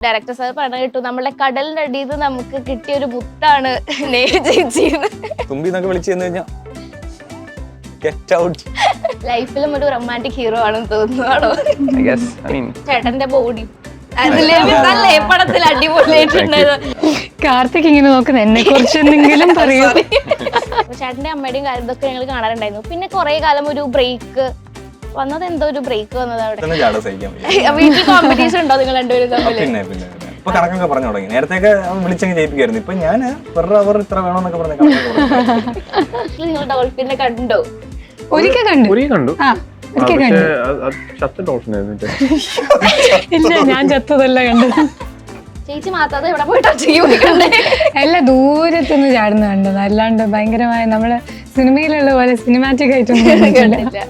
Director sir പറഞ്ഞു കേട്ടു. നമ്മളെ കടലിന്റെ അടിയിൽ നിന്ന് നമുക്ക് കിട്ടിയ ഒരു മുത്താണ് നേ ചേച്ചി തുമ്പി എന്നൊക്കെ വിളിച്ചു കഴിഞ്ഞാൽ ഗെറ്റ് ഔട്ട് ലൈഫിലും ഒരു റൊമാന്റിക് ഹീറോ ആണെന്ന് തോന്നുന്നു ചേട്ടന്റെ ബോഡി അതിലെ പടത്തിൽ കാർത്തിക് ഇങ്ങനെ നോക്കുന്ന എന്നെ കുറിച്ച് എന്തെങ്കിലും പറയൂ. ചേട്ടന്റെ അമ്മയുടെയും കാര്യം ഇതൊക്കെ ഞങ്ങൾ കാണാറുണ്ടായിരുന്നു. പിന്നെ കുറെ കാലം ഒരു ബ്രേക്ക് വന്നത് എന്തോ ഒരു ബ്രേക്ക് വന്നത് അവിടെ. വീട്ടിൽ കോമ്പറ്റീഷൻ ഉണ്ടോ നിങ്ങൾ രണ്ടുപേരും തമ്മിൽ പിന്നെ. ഇപ്പൊ കണക്കൊക്കെ പറഞ്ഞു തുടങ്ങി. നേരത്തെയൊക്കെ വിളിച്ചങ്ങ് ജയിപ്പിക്കായിരുന്നു ഇപ്പൊ ഞാൻ പെർ അവർ ഇത്ര വേണമെന്നൊക്കെ പറഞ്ഞ നിങ്ങൾ ഡോൾഫിനെ കണ്ടോ? ഒരിക്കൽ കണ്ടു. ഒരേ കണ്ടു. ആ ഒരിക്കൽ കണ്ടു. ഇല്ല ഞാൻ ചത്തതല്ല കണ്ടത്. ചേച്ചി മാത്രം എവിടെ പോയിട്ട് എല്ലാം ദൂരത്തുനിന്ന് ചാടുന്ന കണ്ടത്. അല്ലാണ്ട് ഭയങ്കരമായ നമ്മൾ സിനിമയിലുള്ള പോലെ സിനിമാറ്റിക് ആയിട്ടൊന്നും. കണ്ടില്ല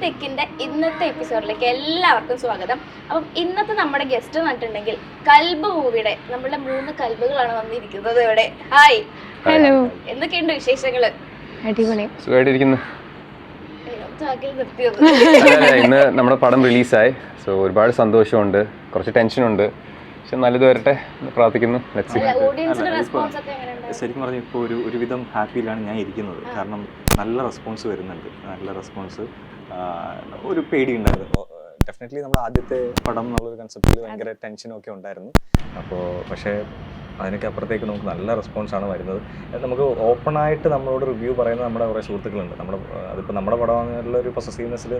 സിനിമ തെക്കിന്റെ ഇന്നത്തെ എപ്പിസോഡിലേക്ക് എല്ലാവർക്കും സ്വാഗതം. അപ്പം ഇന്നത്തെ നമ്മുടെ ഗസ്റ്റ് വന്നിട്ടുണ്ടെങ്കിൽ കൽബ് മൂവിയുടെ നമ്മുടെ മൂന്ന് കൽബുകളാണ് വന്നിരിക്കുന്നത് ഇവിടെ. ഹായ് ഹലോ എന്തൊക്കെയുണ്ട് വിശേഷങ്ങൾ അടിപൊളി. സുഖമായിട്ടിരിക്കുന്നു ഇന്ന് നമ്മുടെ പടം റിലീസായി സോ ഒരുപാട് സന്തോഷമുണ്ട്. കുറച്ച് ടെൻഷനുണ്ട് പക്ഷെ നല്ലത് വരട്ടെ എന്ന് പ്രാർത്ഥിക്കുന്നു. ശരിക്കും പറഞ്ഞാൽ ഇപ്പോൾ ഒരു ഒരുവിധം ഹാപ്പിയിലാണ് ഞാൻ ഇരിക്കുന്നത്. കാരണം നല്ല റെസ്പോൺസ് വരുന്നുണ്ട്. നല്ല റെസ്പോൺസ് ഒരു പേടി ഉണ്ടായിരുന്നു. ഡെഫിനറ്റ്ലി നമ്മൾ ആദ്യത്തെ പടം എന്നുള്ളൊരു കൺസെപ്റ്റിൽ ഭയങ്കര ടെൻഷനും ഒക്കെ ഉണ്ടായിരുന്നു. അപ്പോൾ പക്ഷേ അതിനൊക്കെ അപ്പുറത്തേക്ക് നമുക്ക് നല്ല റെസ്പോൺസ് ആണ് വരുന്നത്. നമുക്ക് ഓപ്പൺ ആയിട്ട് നമ്മളോട് റിവ്യൂ പറയുന്ന നമ്മുടെ കുറേ സുഹൃത്തുക്കളുണ്ട്. നമ്മുടെ അതിപ്പോൾ നമ്മുടെ പടം ഒരു പൊസസീവ്നെസ്സിൽ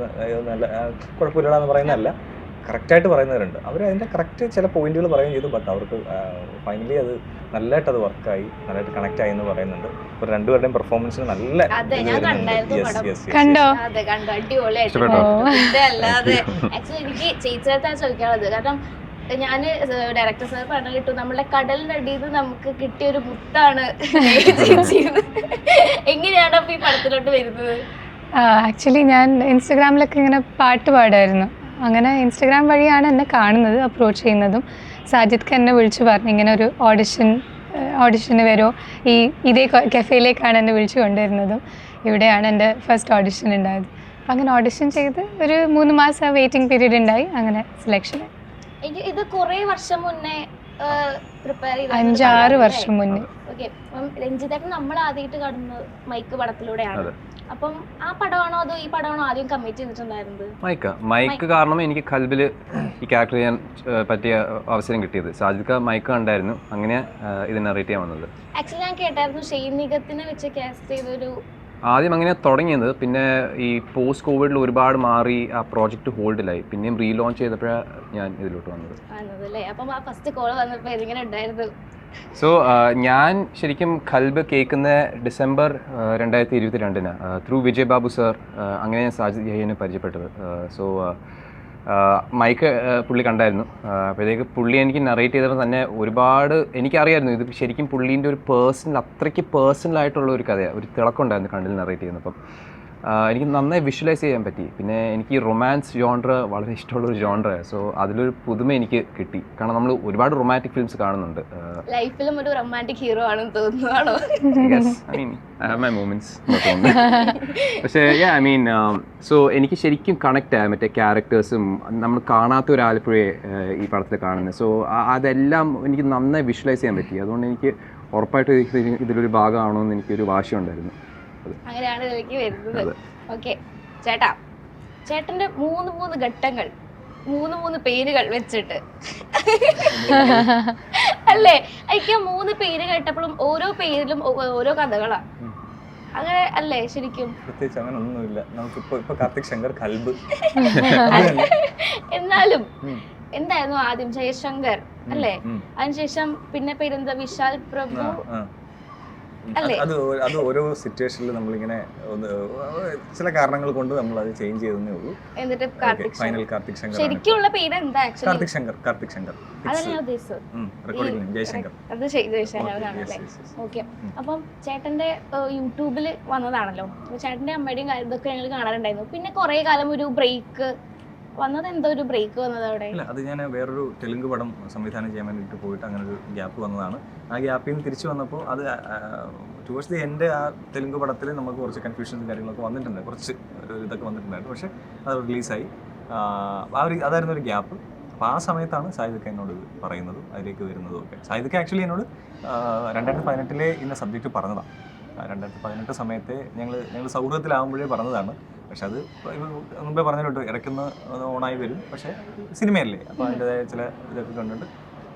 നല്ല ആ, കുഴപ്പമില്ലടാ എന്ന് പറയുന്നതല്ല. കറക്റ്റായിട്ട് പറയുന്നവരുണ്ട്. അവർ അതിന്റെ കറക്റ്റ് ചില പോയിന്റുകൾ പറയുകയും ചെയ്തു. ബട്ട് അവർക്ക് ഫൈനലി അത് നല്ലതായിട്ട് അത് വർക്കായി. നല്ലതായിട്ട് കണക്ട് ആയി എന്ന് പറയുന്നുണ്ട്. ഒരു രണ്ടുപേരുടെയും പെർഫോമൻസിന് നല്ല കണ്ടോ? ഇഷ്ടപ്പെട്ടോ? അല്ലാതെ ആക്ച്വലി എനിക്ക് ചോദിക്കാനുള്ളത്. കാരണം ഞാൻ ഡയറക്ടർ സാർ പറഞ്ഞു കിട്ടും. നമ്മളെ കടലിന്റെ അടിയിൽ നിന്ന് നമുക്ക് കിട്ടിയ ഒരു മുത്താണ് ചേച്ചി. എങ്ങനെയാണ് അപ്പൊ ഈ പടത്തിലോട്ട് വരുന്നത്? ആക്ച്വലി ഞാൻ ഇൻസ്റ്റഗ്രാമിലൊക്കെ ഇങ്ങനെ പാട്ട് പാടായിരുന്നു അങ്ങനെ ഇൻസ്റ്റഗ്രാം വഴിയാണ് എന്നെ കാണുന്നത് അപ്രോച്ച് ചെയ്യുന്നതും. സാജിദ് എന്നെ വിളിച്ചു പറഞ്ഞു ഇങ്ങനെ ഒരു ഓഡിഷൻ ഓഡിഷന് വരുമോ ഈ ഇതേ കഫേയിലേക്കാണ് എന്നെ വിളിച്ചു കൊണ്ടുവരുന്നതും. ഇവിടെയാണ് എന്റെ ഫസ്റ്റ് ഓഡിഷൻ ഉണ്ടായത്. അപ്പം അങ്ങനെ ഓഡിഷൻ ചെയ്ത് ഒരു മൂന്ന് മാസം വെയിറ്റിംഗ് പീരീഡ് ഉണ്ടായി അങ്ങനെ സെലക്ഷൻ ഇത് കുറേ വർഷം മുന്നേ പ്രിപ്പയർ ചെയ്ത അഞ്ചാറ് വർഷം മുന്നേ. രഞ്ജിതേട്ടൻ നമ്മൾ ആദ്യമായിട്ട് കാണുന്നത് മൈക്ക് പടത്തിലൂടെയാണ്. അതെ. അപ്പം ആ പടമാണോ അതോ ഈ പടമാണോ ആദ്യം കമ്മിറ്റ് ചെയ്തിട്ടുണ്ടായിരുന്നത്? മൈക്ക്. മൈക്ക് കാരണം എനിക്ക് കൽബിൽ ഈ ക്യാരക്ടർ ചെയ്യാൻ പറ്റിയ അവസരം കിട്ടിയത്. സാജിദ്ക മൈക്ക് കണ്ടായിരുന്നു. അങ്ങനെ ഇതിനെ ഇത് നറേറ്റ് ചെയ്യാൻ വന്നത്. ആക്ച്വലി ഞാൻ കേട്ടായിരുന്നു ഷെയ്ൻ നിഗത്തിനെ വെച്ച് കാസ്റ്റ് ചെയ്തൊരു ആദ്യം അങ്ങനെ തുടങ്ങിയത്. പിന്നെ ഈ പോസ്റ്റ് കോവിഡിൽ ഒരുപാട് മാറി ആ പ്രോജക്റ്റ് ഹോൾഡിലായി പിന്നെയും റീലോഞ്ച് ചെയ്തപ്പോഴാണ് ഞാൻ ഇതിലോട്ട് വന്നത്. ആണല്ലേ അപ്പം ആ ഫസ്റ്റ് കോൾ വന്നപ്പോൾ എങ്ങനെ ഉണ്ടായിരുന്നു. സോ ഞാൻ ശരിക്കും കൽബ് കേൾക്കുന്ന ഡിസംബർ രണ്ടായിരത്തി ഇരുപത്തി രണ്ടിന് ത്രൂ വിജയ് ബാബു സർ അങ്ങനെ ഞാൻ സാജിദ് ജയ്യനെ പരിചയപ്പെട്ടത്. സോ മൈക്ക് പുള്ളി കണ്ടായിരുന്നു. അപ്പോഴത്തേക്ക് പുള്ളി എനിക്ക് നറേറ്റ് ചെയ്തപ്പോൾ തന്നെ ഒരുപാട് എനിക്കറിയായിരുന്നു. ഇത് ശരിക്കും പുള്ളീന്റെ ഒരു പേഴ്സണൽ അത്രയ്ക്ക് പേഴ്സണലായിട്ടുള്ള ഒരു കഥയാണ് ഒരു തിളക്കമുണ്ടായിരുന്നു കണ്ണിൽ നറേറ്റ് ചെയ്യുന്നപ്പം. എനിക്ക് നന്നായി വിഷ്വലൈസ് ചെയ്യാൻ പറ്റി. പിന്നെ എനിക്ക് ഈ റൊമാൻസ് ജോൺറ വളരെ ഇഷ്ടമുള്ള ഒരു ജോൺറ സോ അതിലൊരു പുതുമ എനിക്ക് കിട്ടി. കാരണം നമ്മൾ ഒരുപാട് റൊമാന്റിക് ഫിലിംസ് കാണുന്നുണ്ട്. ലൈഫിലും ഒരു റൊമാന്റിക് ഹീറോ ആണെന്ന് തോന്നുന്നു പക്ഷേ ഐ മീൻ സോ എനിക്ക് ശരിക്കും കണക്ട് ആയ. മറ്റേ ക്യാരക്ടേഴ്സും നമ്മൾ കാണാത്ത ഒരു ആലപ്പുഴയെ ഈ പടത്തിൽ കാണുന്നത് സോ അതെല്ലാം എനിക്ക് നന്നായി വിഷ്വലൈസ് ചെയ്യാൻ പറ്റി. അതുകൊണ്ട് എനിക്ക് ഉറപ്പായിട്ട് ഇത് ഇതിലൊരു ഭാഗമാണോ എന്ന് എനിക്കൊരു വാശിയുണ്ടായിരുന്നു. അങ്ങനെയാണ് ഇതിലേക്ക് വരുന്നത്. ഓക്കെ ചേട്ടാ ചേട്ടന്റെ മൂന്ന് മൂന്ന് ഘട്ടങ്ങൾ മൂന്ന് മൂന്ന് പേരുകൾ വെച്ചിട്ട്. അല്ലേ? എനിക്ക് മൂന്ന് പേര് കേട്ടപ്പോഴും ഓരോ പേരിലും ഓരോ കഥകളാ. അങ്ങനെ അല്ലേ ശരിക്കും? പ്രത്യേകിച്ച് അങ്ങനെ ഒന്നുമില്ല. നമുക്കിപ്പോ കാർത്തിക് ശങ്കർ കൽബ്. എന്നാലും. എന്തായിരുന്നു ആദ്യം? ജയശങ്കർ അല്ലേ. അതിനുശേഷം പിന്നെ പേരെന്താ? വിശാൽ പ്രഭു? അത് അത് ഓരോ സിറ്റുവേഷനിൽ നമ്മളിങ്ങനെ ഒന്ന് ചില കാരണങ്ങൾ കൊണ്ട് നമ്മൾ അത് ചേഞ്ച് ചെയ്തേ ഉള്ളൂ. എന്നിട്ട് ഫൈനൽ കാർത്തിക് ശങ്കർ. ശരിക്കുള്ള പേര് എന്താ ആക്ച്വലി കാർത്തിക് ശങ്കർ കാർത്തിക് ശങ്കർ. റെക്കോർഡിംഗ് ജയശങ്കർ അത് ജയശങ്കറാണല്ലേ ഓക്കെ അപ്പം ചേട്ടന്റെ യൂട്യൂബിൽ വന്നതാണല്ലോ. ചേട്ടന്റെ അമ്മയുടെയും ഇതൊക്കെ ഞങ്ങൾ കാണാറുണ്ടായിരുന്നു. പിന്നെ കുറെ കാലം ഒരു ബ്രേക്ക് വന്നത് എന്തോ ഒരു ബ്രേക്ക് വന്നത് അവിടെ ഇല്ല അത് ഞാൻ വേറൊരു തെലുങ്ക് പടം സംവിധാനം ചെയ്യാൻ വേണ്ടിയിട്ട് പോയിട്ട് അങ്ങനെ ഒരു ഗ്യാപ്പ് വന്നതാണ്. ആ ഗ്യാപ്പിൽ നിന്ന് തിരിച്ചു വന്നപ്പോൾ അത് ടുവേഴ്സ് ദി എന്റെ ആ തെലുങ്ക് പടത്തിൽ നമുക്ക് കുറച്ച് കൺഫ്യൂഷൻസും കാര്യങ്ങളൊക്കെ വന്നിട്ടുണ്ട്. കുറച്ച് ഇതൊക്കെ വന്നിട്ടുണ്ടായിരുന്നു. പക്ഷെ അത് റിലീസായി ആ ഒരു അതായിരുന്നു ഒരു ഗ്യാപ്പ് അപ്പോൾ ആ സമയത്താണ് സായിദൊക്കെ എന്നോട് പറയുന്നതും അതിലേക്ക് വരുന്നതും ഒക്കെ. സായിദൊക്കെ ആക്ച്വലി എന്നോട് രണ്ടായിരത്തി പതിനെട്ടിലെ ഇന്ന സബ്ജക്റ്റ് പറഞ്ഞതാണ് രണ്ടായിരത്തി പതിനെട്ട് സമയത്തെ ഞങ്ങൾ ഞങ്ങൾ സൗഹൃദത്തിലാവുമ്പോഴേ പറഞ്ഞതാണ്. പക്ഷെ അത് ഇപ്പൊ മുമ്പേ പറഞ്ഞിട്ടുണ്ട് ഇടയ്ക്കുന്ന ഓണായി വരും. പക്ഷേ സിനിമയല്ലേ? അപ്പോൾ അതിന്റെതായ ചില ഇതൊക്കെ കണ്ടിട്ട്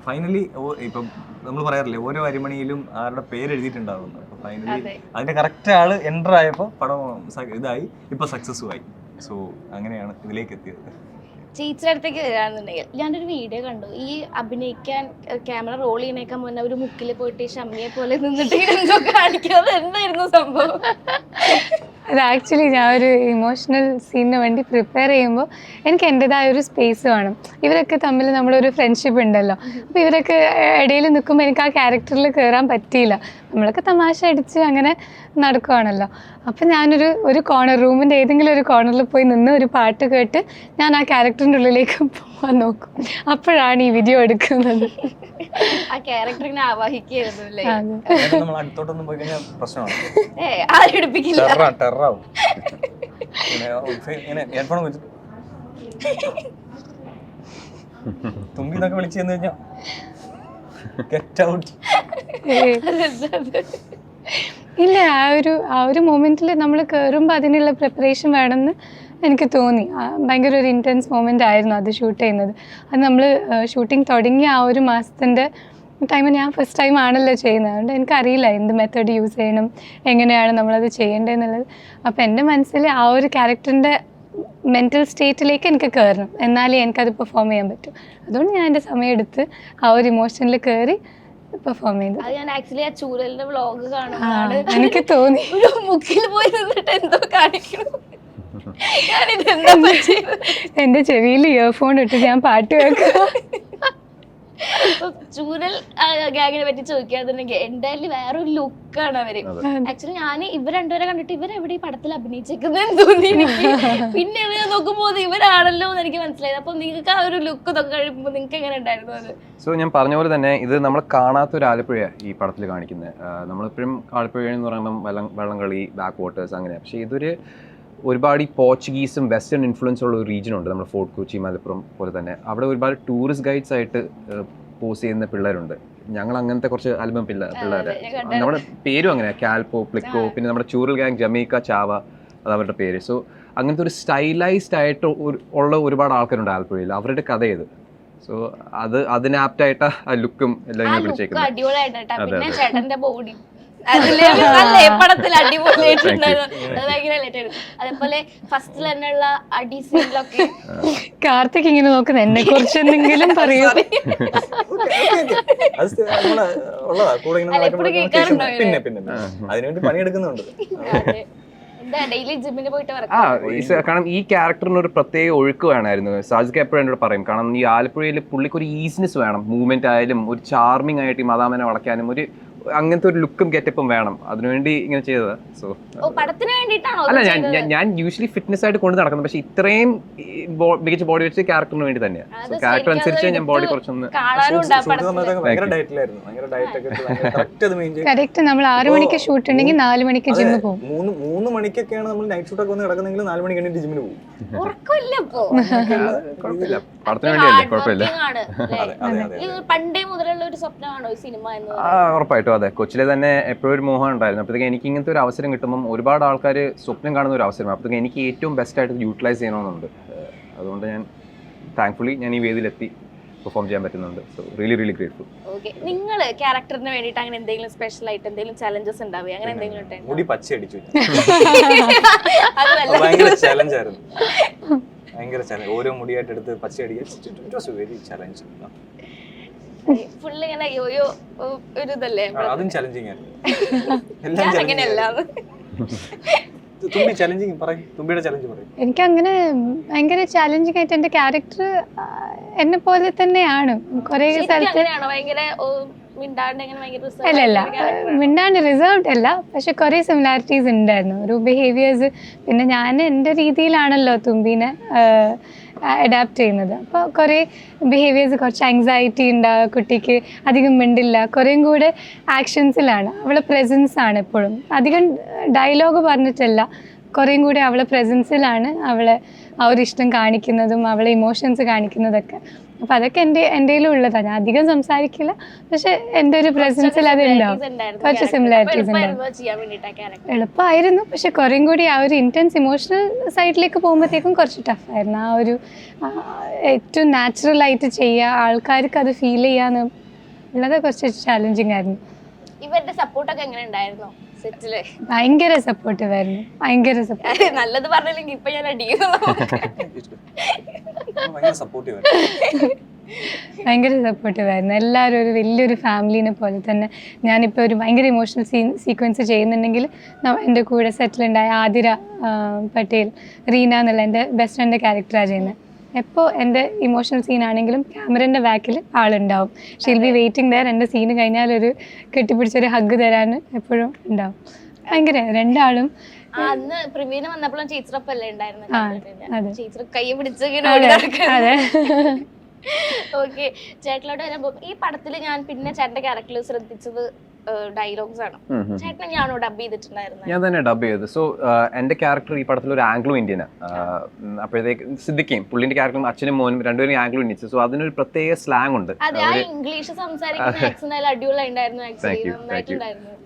ഫൈനലി ഇപ്പം നമ്മൾ പറയാറില്ലേ ഓരോ അരിമണിയിലും ആരുടെ പേര് എഴുതിയിട്ടുണ്ടാവുന്നു. അപ്പോൾ ഫൈനലി അതിന്റെ കറക്റ്റ് ആൾ എന്റർ ആയപ്പോൾ പടം ഇതായി ഇപ്പോൾ സക്സസ്സും ആയി. സോ അങ്ങനെയാണ് ഇതിലേക്ക് എത്തിയത്. ചേച്ചിയുടെ അടുത്തേക്ക് വരാന്നുണ്ടെങ്കിൽ ഞാനൊരു വീഡിയോ കണ്ടു. ഈ അഭിനയിക്കാൻ ക്യാമറ റോൾ ചെയ്യണേക്കാൻ മുന്നേ ഒരു മുക്കിൽ പോയിട്ട് ഈ ഷമ്മിയെ പോലെ നിന്നിട്ട് എന്തോ കാണിക്കാതെ എന്തായിരുന്നു സംഭവം? അത് ആക്ച്വലി ഞാൻ ഒരു ഇമോഷണൽ സീനിന് വേണ്ടി പ്രിപ്പയർ ചെയ്യുമ്പോൾ എനിക്ക് എന്റെതായ ഒരു സ്പേസ് വേണം. ഇവരൊക്കെ തമ്മിൽ നമ്മളൊരു ഫ്രണ്ട്ഷിപ്പ് ഉണ്ടല്ലോ. അപ്പോൾ ഇവരൊക്കെ ഇടയിൽ നിൽക്കുമ്പോൾ എനിക്ക് ആ ക്യാരക്ടറിൽ കയറാൻ പറ്റിയില്ല. നമ്മളൊക്കെ തമാശ അടിച്ച് അങ്ങനെ നടക്കുവാണല്ലോ. അപ്പം ഞാനൊരു ഒരു കോർണർ റൂമിന്റെ ഏതെങ്കിലും ഒരു കോർണറിൽ പോയി നിന്ന് ഒരു പാട്ട് കേട്ട് ഞാൻ ആ ക്യാരക്ടറിന്റെ ഉള്ളിലേക്ക് പോകാൻ നോക്കും. അപ്പോഴാണ് ഈ വീഡിയോ എടുക്കുന്നത്. ആ ക്യാരക്ടറിനെ നമ്മൾ അടുത്തോട്ടൊന്നും പോയി കഴിഞ്ഞാൽ പ്രശ്നമാണ്. ഏ ടെറർ ടെററാ ടെററാവും ഇങ്ങനെ ഫെ- ഇങ്ങനെ ഹെഡ്ഫോൺ വെച്ചിട്ട് തുമ്പി എന്നൊക്കെ വിളിച്ചു കഴിഞ്ഞാ കഴിഞ്ഞാൽ ഇല്ല ആ ഒരു ആ ഒരു മൊമെന്റിൽ നമ്മൾ കയറുമ്പോൾ അതിനുള്ള പ്രിപ്പറേഷൻ വേണമെന്ന് എനിക്ക് തോന്നി. ഭയങ്കര ഒരു ഇന്റൻസ് മൊമെന്റ് ആയിരുന്നു അത് ഷൂട്ട് ചെയ്യുന്നത്. അത് നമ്മൾ ഷൂട്ടിംഗ് തുടങ്ങിയ ആ ഒരു മാസത്തിന്റെ ടൈം ഞാൻ ഫസ്റ്റ് ടൈം ആണല്ലോ ചെയ്യുന്നത്. അതുകൊണ്ട് എനിക്കറിയില്ല എന്ത് മെത്തേഡ് യൂസ് ചെയ്യണം എങ്ങനെയാണ് നമ്മളത് ചെയ്യേണ്ടതെന്നുള്ളത് അപ്പോൾ എന്റെ മനസ്സിൽ ആ ഒരു ക്യാരക്ടറിന്റെ മെന്റൽ സ്റ്റേറ്റിലേക്ക് എനിക്ക് കയറണം എന്നാലേ എനിക്കത് പെർഫോം ചെയ്യാൻ പറ്റും. അതുകൊണ്ട് ഞാൻ എന്റെ സമയമെടുത്ത് ആ ഒരു ഇമോഷനിൽ കയറി പെർഫോം ചെയ്തു. അത് ഞാൻ ആക്ച്വലി ആ ചൂരലിന്റെ വ്ളോഗ് കാണുന്നതാണ് എനിക്ക് തോന്നി. മുക്കിൽ പോയി നിന്നിട്ട് എന്തോ കാണിക്കണം എന്റെ ചെവിയിൽ ഇയർഫോൺ ഇട്ട് ഞാൻ പാട്ട് കേൾക്കുക ചൂരൽ ഗാഗിനെ പറ്റി ചോദിക്കാന്നുണ്ടെങ്കിൽ എന്തായാലും വേറൊരു ലുക്കാണ് അവർ. ആക്ച്വലി ഞാൻ ഇവർ രണ്ടുപേരെ കണ്ടിട്ട് ഇവരെവിടെ ഈ പടത്തിൽ അഭിനയിച്ചേക്കുന്നതെന്ന് തോന്നി. എനിക്ക് പിന്നെ ഇവരെ നോക്കുമ്പോൾ ഇവരാണല്ലോ എന്ന് എനിക്ക് മനസ്സിലായത്. അപ്പൊ നിങ്ങൾക്ക് ആ ഒരു ലുക്ക് ഇതൊക്കെ കഴിയുമ്പോൾ നിങ്ങൾക്ക് എങ്ങനെ ഉണ്ടായിരുന്നു അത്? സോ ഞാൻ പറഞ്ഞ പോലെ തന്നെ ഇത് നമ്മൾ കാണാത്ത ഒരു ആലപ്പുഴ ഈ പടത്തിൽ കാണിക്കുന്നത് നമ്മളിപ്പോഴും ആലപ്പുഴ എന്ന് പറയുമ്പോൾ വെള്ളം വള്ളംകളി ബാക്ക് വാട്ടേഴ്സ് അങ്ങനെ. പക്ഷേ ഇതൊരു ഒരുപാട് ഈ പോർച്ചുഗീസും വെസ്റ്റേൺ ഇൻഫ്ലുവൻസ് ഉള്ള ഒരു റീജിയൻ ഉണ്ട്. നമ്മുടെ ഫോർട്ട് കൊച്ചി മലപ്പുറം പോലെ തന്നെ. അവിടെ ഒരുപാട് ടൂറിസ്റ്റ് ഗൈഡ്സ് ആയിട്ട് പോസ് ചെയ്യുന്ന പിള്ളേരുണ്ട്. ഞങ്ങൾ അങ്ങനത്തെ കുറച്ച് ആൽബം പിള്ള പിള്ളേരെ. നമ്മുടെ പേരും അങ്ങനെ കാൽപോ പ്ലിക്കോ പിന്നെ നമ്മുടെ ചൂറൽ ഗാങ് ജമൈക്ക ചാവ അത് അവരുടെ പേര്. സോ അങ്ങനത്തെ ഒരു സ്റ്റൈലൈസ്ഡ് ആയിട്ട് ഉള്ള ഒരുപാട് ആൾക്കാരുണ്ട് ആലപ്പുഴയിൽ. അവരുടെ കഥ ഇത് സോ അത് അതിനാപ്റ്റായിട്ട് ആ ലുക്കും എല്ലാം ലുക്ക് അതെ, പിന്നെ. ചേട്ടന്റെ ബോഡി അതിലെ അല്ലേ പടത്തിൽ അടിപൊളിയായിട്ടുണ്ടായിരുന്നു. അത് ഭയങ്കര അതേപോലെ ഫസ്റ്റിൽ തന്നെയുള്ള അടി സീനിലൊക്കെ കാർത്തിക് ഇങ്ങനെ നോക്കുന്ന എന്നെ കുറിച്ച് എന്തെങ്കിലും പറയൂ. പിന്നെ പിന്നെ. അതിനുവേണ്ടി പണിയെടുക്കുന്നുണ്ട്. കാരണം ഈ ക്യാരക്ടറിന് ഒരു പ്രത്യേക ഒഴുക്ക് വേണമായിരുന്നു. സാജിക്ക് എപ്പോഴും എന്നോട് പറയും കാരണം ഈ ആലപ്പുഴയിൽ പുള്ളിക്ക് ഒരു ഈസിനെസ് വേണം. മൂവ്മെന്റ് ആയാലും ഒരു ചാർമിംഗ് ആയിട്ട് ഈ മദാമനെ വളയ്ക്കാനും ഒരു അങ്ങനത്തെ ഒരു ലുക്കും ഗെറ്റപ്പും വേണം. അതിനുവേണ്ടി ഇങ്ങനെ ചെയ്തതാ. സോ ഓ പടത്തിന് വേണ്ടിയിട്ടാണോ അല്ല ഞാൻ ഞാൻ- യൂഷ്വലി ഫിറ്റ്നസ് ആയിട്ട് കൊണ്ട് നടക്കുന്നത്. പക്ഷെ ഇത്രയും മികച്ച ബോഡി വെച്ച് ക്യാരക്ടറിന് വേണ്ടി തന്നെയാണ് സോ ക്യാരക്ടർ അനുസരിച്ച് ഞാൻ ബോഡി കുറച്ചൊന്ന് കറക്റ്റ് നമ്മൾ ആറ് മണിക്ക് ഷൂട്ട് ഉണ്ടെങ്കിൽ നാല് മണിക്ക് ജിമ്മിൽ പോകും. മൂന്ന് മൂന്ന് മണിക്കൊക്കെയാണ് നമ്മൾ നൈറ്റ് ഷൂട്ട് ഒക്കെ വന്ന് കിടക്കുന്നെങ്കിൽ നാല് മണിക്ക് എണീറ്റ് ജിമ്മിൽ പോകും. കുഴപ്പമില്ല. പടത്തിന് വേണ്ടിയല്ലേ? കുഴപ്പമില്ല. പണ്ടേ മുതലുള്ള ഒരു സ്വപ്നമാണോ ഈ സിനിമ എന്ന് ആ ഉറപ്പായിട്ടും അതെ കൊച്ചിലെ തന്നെ എപ്പോഴും ഒരു മോഹം ഉണ്ടായിരുന്നു. അപ്പോഴത്തേക്ക് എനിക്ക് ഇങ്ങനത്തെ ഒരു അവസരം കിട്ടുമ്പം ഒരുപാട് ആൾക്കാർ സ്വപ്നം കാണുന്ന ഒരു അവസരമാണ്. അപ്പോഴത്തേക്ക് എനിക്ക് ഏറ്റവും ബെസ്റ്റ് ആയിട്ട് യൂട്ടിലൈസ് ചെയ്യണമെന്നുണ്ട്. അതുകൊണ്ട് ഞാൻ താങ്ക്ഫുള്ളി ഞാൻ ഈ വേദിയിലെത്തി പെർഫോം ചെയ്യാൻ പറ്റുന്നുണ്ട്. So really really grateful okay നിങ്ങൾ ക്യാരക്ടറിന് വേണ്ടിയിട്ട് അങ്ങനെ എന്തെങ്കിലും സ്പെഷ്യൽ ആയിട്ട് എന്തെങ്കിലും ചലഞ്ചസ് ഉണ്ടാവുക? അങ്ങനെ എന്തെങ്കിലും ഉണ്ടായിരുന്നോ? മുടി പച്ച അടിച്ചു ഭയങ്കര ചലഞ്ച് ആയിരുന്നു. ഭയങ്കര ചലഞ്ച് ഓരോ മുടിയായിട്ട് എടുത്ത് പച്ച അടിക്കുക വെരി ചലഞ്ച് ഫുൾ ഇങ്ങനെ യോയോ ഒരു ഇതല്ലേ? അതും ചലഞ്ചിങ് എല്ലാം അങ്ങനെയല്ല. തുമ്പി ചലഞ്ചിങ് പറയും. തുമ്പിയുടെ ചലഞ്ച് പറയും. എനിക്ക് അങ്ങനെ ഭയങ്കര ചലഞ്ചിങ് ആയിട്ട് എന്റെ ക്യാരക്ടർ എന്നെ പോലെ തന്നെയാണ്. കൊറേ സ്ഥലത്ത് അല്ലല്ല? മിണ്ടാണ്ട് റിസർവ്ഡ് അല്ല പക്ഷെ കൊറേ സിമിലാരിറ്റീസ് ഉണ്ടായിരുന്നു. ഒരു ബിഹേവിയേഴ്സ് പിന്നെ ഞാൻ എന്റെ രീതിയിലാണല്ലോ തുമ്പീനെ അഡാപ്റ്റ് ചെയ്യുന്നത്. അപ്പോൾ കുറേ ബിഹേവിയേഴ്സ് കുറച്ച് ആങ്സൈറ്റി ഉണ്ടാകുക കുട്ടിക്ക്. അധികം മിണ്ടില്ല. കുറേയും കൂടെ ആക്ഷൻസിലാണ് അവളെ പ്രസൻസ് ആണ് എപ്പോഴും. അധികം ഡയലോഗ് പറഞ്ഞിട്ടല്ല. കുറേയും കൂടെ അവളെ പ്രസൻസിലാണ് അവളെ ആ ഒരു ഇഷ്ടം കാണിക്കുന്നതും അവളെ ഇമോഷൻസ് കാണിക്കുന്നതൊക്കെ. അപ്പോൾ അതൊക്കെ എന്റെ എന്റെ ഉള്ളതാ ഞാൻ അധികം സംസാരിക്കില്ല. പക്ഷെ എന്റെ ഒരു പ്രസൻസിൽ അത് ഉണ്ടാവും. കുറച്ച് സിമിലാരിറ്റീസ് ഉണ്ടാവും. എളുപ്പമായിരുന്നു. പക്ഷെ കുറേയും കൂടി ആ ഒരു ഇന്റൻസ് ഇമോഷണൽ സൈഡിലേക്ക് പോകുമ്പോഴത്തേക്കും കുറച്ച് ടഫായിരുന്നു ആ ഒരു ഏറ്റവും നാച്ചുറൽ ആയിട്ട് ചെയ്യുക ആൾക്കാർക്ക് അത് ഫീൽ ചെയ്യാന്ന് ഉള്ളത് കുറച്ച് ചാലഞ്ചിങ് ആയിരുന്നു. ഇവരുടെ സപ്പോർട്ടൊക്കെ എങ്ങനെ ഉണ്ടായിരുന്നു? സെറ്റിൽ. ഭയങ്കര സപ്പോർട്ടീവ് ആയിരുന്നു. ഭയങ്കര സപ്പോർട്ട് നല്ലത് പറഞ്ഞില്ലെങ്കിൽ ഇപ്പൊ ഞാൻ ഭയങ്കര സപ്പോർട്ടീവ് ആയിരുന്നു. എല്ലാവരും ഒരു വലിയൊരു ഫാമിലിനെ പോലെ തന്നെ ഞാനിപ്പോൾ ഒരു ഭയങ്കര ഇമോഷണൽ സീൻ സീക്വൻസ് ചെയ്യുന്നുണ്ടെങ്കിൽ എന്റെ കൂടെ സെറ്റിലുണ്ടായ ആതിര ആ, പട്ടേൽ റീന എന്നുള്ള എന്റെ ബെസ്റ്റ് ഫ്രണ്ട് ക്യാരക്ടറാണ് ചെയ്യുന്നത് എപ്പോൾ എന്റെ ഇമോഷണൽ സീൻ ആണെങ്കിലും ക്യാമറന്റെ ബാക്കിൽ ആളുണ്ടാവും. ഷീൽ ബി വെയിറ്റിംഗ് ദയർ എന്റെ സീന് കഴിഞ്ഞാൽ ഒരു കെട്ടിപ്പിടിച്ചൊരു ഹഗ് തരാൻ എപ്പോഴും ഉണ്ടാവും. ഭയങ്കര രണ്ടാളും അന്ന് പ്രിവീന് വന്നപ്പോഴും ടീച്ചറപ്പല്ലേ ഉണ്ടായിരുന്നു. ടീച്ചർ കൈ പിടിച്ച് ഓടി നടക്കുന്നു. അതെ. ഓക്കെ ചേട്ടനോട് വരുമ്പോ ഈ പടത്തിൽ ഞാൻ പിന്നെ ചേട്ടന്റെ ക്യാരക്ടർ ശ്രദ്ധിച്ചത് ഡയലോഗ്സ് ആണ്. ചേട്ടനെ ഞാനോ ഡബ് ചെയ്തിട്ടുണ്ടായിരുന്നത് ഞാൻ തന്നെ ഡബ് ചെയ്തത് സോ എന്റെ ക്യാരക്ടർ ഈ പടത്തിൽ ഒരു ആംഗ്ലോ ഇന്ത്യന് അപ്പോഴത്തേക്ക് സിദ്ധിക്കും പുള്ളിന്റെ ക്യാരക്ടറും അച്ഛനും മോനും രണ്ടുപേരും ആംഗ്ലോ ഇന്ത്യൻസ് സോ അതിനൊരു പ്രത്യേക സ്ലാങ് ഉണ്ട്. അതെ ആ ഇംഗ്ലീഷ് സംസാരിക്കുന്ന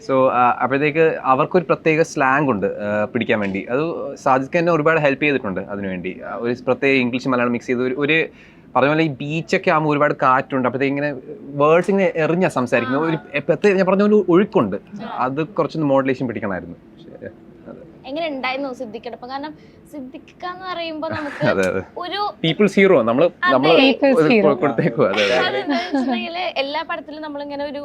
സോ അപ്പോഴത്തേക്ക് അവർക്കൊരു പ്രത്യേക സ്ലാങ് ഉണ്ട് പിടിക്കാൻ വേണ്ടി. അത് സാജിദ് തന്നെ ഒരുപാട് ഹെൽപ്പ് ചെയ്തിട്ടുണ്ട് അതിനുവേണ്ടി. ഒരു പ്രത്യേക ഇംഗ്ലീഷ് മലയാളം മിക്സ് ചെയ്ത് ഒരു പറഞ്ഞ പോലെ ഈ ബീച്ചൊക്കെ ആകുമ്പോൾ ഒരുപാട് കാറ്റുണ്ട്. അപ്പോഴത്തേക്ക് ഇങ്ങനെ വേർഡ്സ് ഇങ്ങനെ എറിഞ്ഞാ സംസാരിക്കുന്നത്. ഒരു ഞാൻ പറഞ്ഞ ഒരു ഒഴുക്കുണ്ട്. അത് കുറച്ചൊന്ന് മോഡുലേഷൻ പിടിക്കണമായിരുന്നു. എങ്ങനെ ഉണ്ടായിരുന്നു സിദ്ദിഖിടപ്പം കാരണം സിദ്ദിഖ് എന്ന് പറയുമ്പോ നമുക്ക് ഒരു പീപ്പിൾസ് ഹീറോ നമ്മൾ നമ്മൾ എല്ലാ പടത്തിലും നമ്മളിങ്ങനെ ഒരു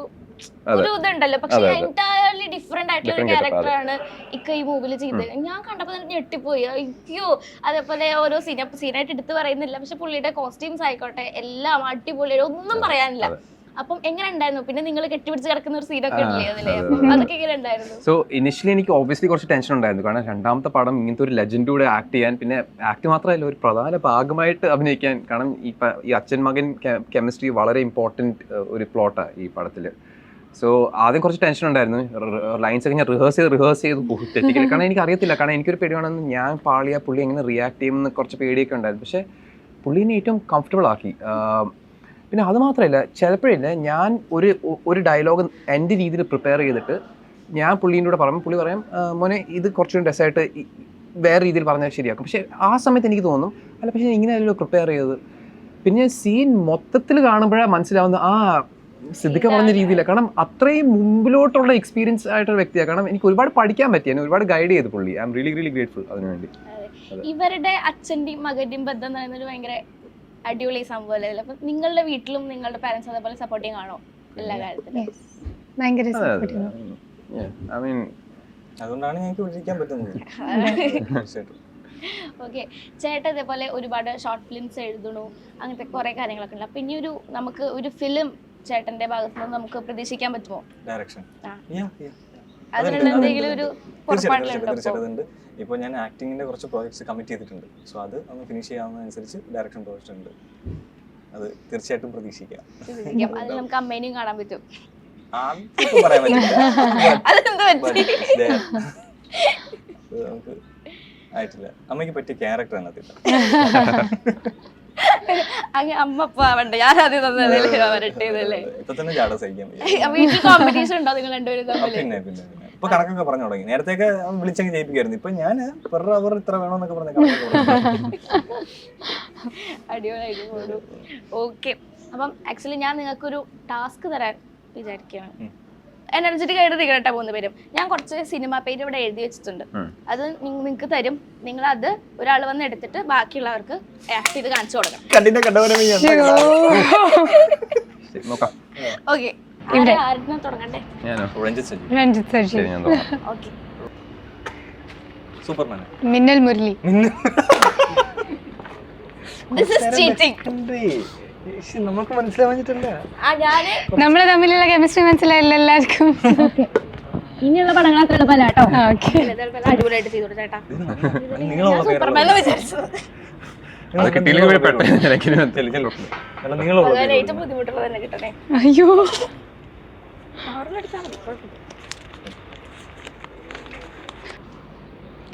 ഒരു ഇതുണ്ടല്ലോ. പക്ഷെ. എന്റയർലി ഡിഫറെന്റ് ആയിട്ടുള്ള ഒരു ക്യാരക്ടറാണ് ഇക്ക ഈ മൂവിൽ ചെയ്തത്. ഞാൻ കണ്ടപ്പോ തന്നെ ഞെട്ടിപ്പോയി. അയ്യോ. അതേപോലെ ഓരോ സീന സീനായിട്ട് എടുത്ത് പറയുന്നില്ല. പക്ഷെ പുള്ളിയുടെ കോസ്റ്റ്യൂംസ് ആയിക്കോട്ടെ എല്ലാം അടിപൊളി ഒന്നും പറയാനില്ല. അപ്പം എങ്ങനെ ഉണ്ടായിരുന്നു? പിന്നെ നിങ്ങൾ കെട്ടിപ്പിടിച്ച് കിടക്കുന്ന ഒരു സീനൊക്കെ ആ, ഇല്ലേ അതിലെ? അതൊക്കെ എങ്ങനെ ഉണ്ടായിരുന്നു? സോ ഇനിഷ്യലി എനിക്ക് ഓബിയസ്ലി കുറച്ച് ടെൻഷൻ ഉണ്ടായിരുന്നു. കാരണം രണ്ടാമത്തെ പടം ഇങ്ങനത്തെ ഒരു ലെജൻഡ് കൂടെ ആക്ട് ചെയ്യാൻ പിന്നെ ആക്ട് മാത്രമല്ല ഒരു പ്രധാന ഭാഗമായിട്ട് അഭിനയിക്കാൻ. കാരണം ഈ ഈ അച്ഛൻ മകൻ കെമിസ്ട്രി വളരെ ഇമ്പോർട്ടന്റ് ഒരു പ്ലോട്ടാണ് ഈ പടത്തിൽ സോ ആദ്യം കുറച്ച് ടെൻഷൻ ഉണ്ടായിരുന്നു. ലൈൻസ് ഒക്കെ ഞാൻ റിഹേഴ്സ് ചെയ്ത് റിഹേഴ്സ് ചെയ്ത് പോകും തെറ്റിക്കില്ല. കാരണം എനിക്ക് അറിയത്തില്ല കാരണം എനിക്കൊരു പേടിയാണെന്ന് ഞാൻ പാളിയ പുള്ളി എങ്ങനെ റിയാക്ട് ചെയ്യുമെന്ന് കുറച്ച് പേടിയൊക്കെ ഉണ്ടായിരുന്നു. പക്ഷേ പുള്ളീനെ ഏറ്റവും കംഫർട്ടബിൾ ആക്കി. പിന്നെ അത് മാത്രമല്ല ചിലപ്പോഴില്ല ഞാൻ ഒരു ഒരു ഡയലോഗ് എന്റെ രീതിയിൽ പ്രിപ്പയർ ചെയ്തിട്ട് ഞാൻ പുള്ളീന്റെ കൂടെ പറയുമ്പോൾ പുള്ളി പറയും മോനെ ഇത് കുറച്ചുകൂടി രസമായിട്ട് വേറെ രീതിയിൽ പറഞ്ഞാൽ ശരിയാക്കും. പക്ഷേ ആ സമയത്ത് എനിക്ക് തോന്നും അല്ല പക്ഷേ ഞാൻ ഇങ്ങനെയല്ലോ പ്രിപ്പയർ ചെയ്തത്. പിന്നെ സീൻ മൊത്തത്തിൽ കാണുമ്പോഴാണ് മനസ്സിലാവുന്നത് ആ സിദ്ധിക്ക പറഞ്ഞ രീതിയില്ല കാരണം അത്രയും മുമ്പിലോട്ടുള്ള എക്സ്പീരിയൻസ് ആയിട്ടൊരു വ്യക്തിയാണ് കാരണം എനിക്ക് ഒരുപാട് പഠിക്കാൻ പറ്റി എന്നെ ഒരുപാട് ഗൈഡ് ചെയ്ത് പുള്ളി. I'm really really grateful അതിനുവേണ്ടി ഇവരുടെ അച്ഛന്റെയും മകന്റെയും ബന്ധം എന്ന് പറയുന്നത് ഭയങ്കര അടിപൊളി സംഭവം അപ്പൊ നിങ്ങളുടെ വീട്ടിലും നിങ്ങളുടെ പാരന്റ്സ് അതേപോലെ സപ്പോർട്ടിങ് ആണോ എല്ലാ കാര്യത്തിലും. ഭയങ്കര ഐ മീൻ അതുകൊണ്ടാണ് ഞങ്ങൾക്ക് വിളിക്കാൻ പറ്റുന്നത്. ഓക്കെ ചേട്ടൻ ഇതേപോലെ ഒരുപാട് ഷോർട്ട് ഫിലിംസ് എഴുതണു അങ്ങനത്തെ കുറെ കാര്യങ്ങളൊക്കെ ഉണ്ട്. അപ്പൊ ഇനി ഒരു നമുക്ക് ഒരു ഫിലിം ചേട്ടന്റെ ഭാഗത്തുനിന്ന് നമുക്ക് പ്രതീക്ഷിക്കാൻ പറ്റുമോ? ഡയറക്ഷൻ ആ. Yeah, yeah. അതിനുള്ള അതുണ്ട്, എന്തെങ്കിലും ഒരു തീർച്ചയായിട്ടും ഇപ്പോൾ ഞാൻ ആക്ടിങ്ങിന്റെ കുറച്ച് പ്രോജക്ട്സ് കമ്മിറ്റ് ചെയ്തിട്ടുണ്ട്. സോ അത് ഒന്ന് ഫിനിഷ് ചെയ്യാവുന്നതനുസരിച്ച് ഡയറക്ഷൻ പ്രോജക്റ്റ് ഉണ്ട്. അത് തീർച്ചയായിട്ടും പ്രതീക്ഷിക്കാം. നമുക്ക് അമ്മേനെയും കാണാൻ പറ്റും. ഇപ്പൊ നമുക്ക് ആയിട്ടില്ല. അമ്മയ്ക്ക് പറ്റിയ ക്യാരക്ടർ അമ്മ ഞാൻ ആദ്യം തന്നതല്ലേ വരട്ടെ ഇപ്പൊ വീട്ടിൽ കോമ്പറ്റീഷൻ ഉണ്ടോ നിങ്ങൾ രണ്ടുപേരും തമ്മിൽ പിന്നെ പിന്നെ. ഇപ്പൊ കണക്കൊക്കെ പറഞ്ഞു തുടങ്ങി. നേരത്തെയൊക്കെ വിളിച്ചങ്ങ് ജയിപ്പിക്കായിരുന്നു ഇപ്പൊ ഞാൻ പെർ അവർ ഇത്ര വേണമെന്നൊക്കെ പറഞ്ഞ. അടിപൊളിയായിട്ട് ഓക്കെ അപ്പം ആക്ച്വലി ഞാൻ നിങ്ങൾക്കൊരു ടാസ്ക് തരാൻ വിചാരിക്കുകയാണ്. എനർജറ്റിക് ആയിട്ട് നിൽക്കട്ടെ മൂന്ന് പേരും. ഞാൻ കുറച്ച് സിനിമ പേര് ഇവിടെ എഴുതി വെച്ചിട്ടുണ്ട്. അത് നിങ്ങൾക്ക് തരും. നിങ്ങൾ അത് ഒരാൾ വന്ന് എടുത്തിട്ട് ബാക്കിയുള്ളവർക്ക് ആക്ട് ചെയ്ത് കാണിച്ചു കൊടുക്കണം. ഓക്കെ ഞാനോ? രഞ്ജിത്ത് സജി. സൂപ്പർമാൻ മിന്നൽ മുരളി. നമുക്ക് മനസ്സിലാവാഞ്ഞിട്ടല്ല. തമ്മിലുള്ള കെമിസ്ട്രി മനസ്സിലായില്ല എല്ലാവർക്കും. ഇനിയുള്ള എളുപ്പമല്ല കേട്ടോ. ഓക്കെ അടിപൊളിയായിട്ട് ചെയ്തു ചേട്ടാ സൂപ്പർമാൻ അയ്യോ.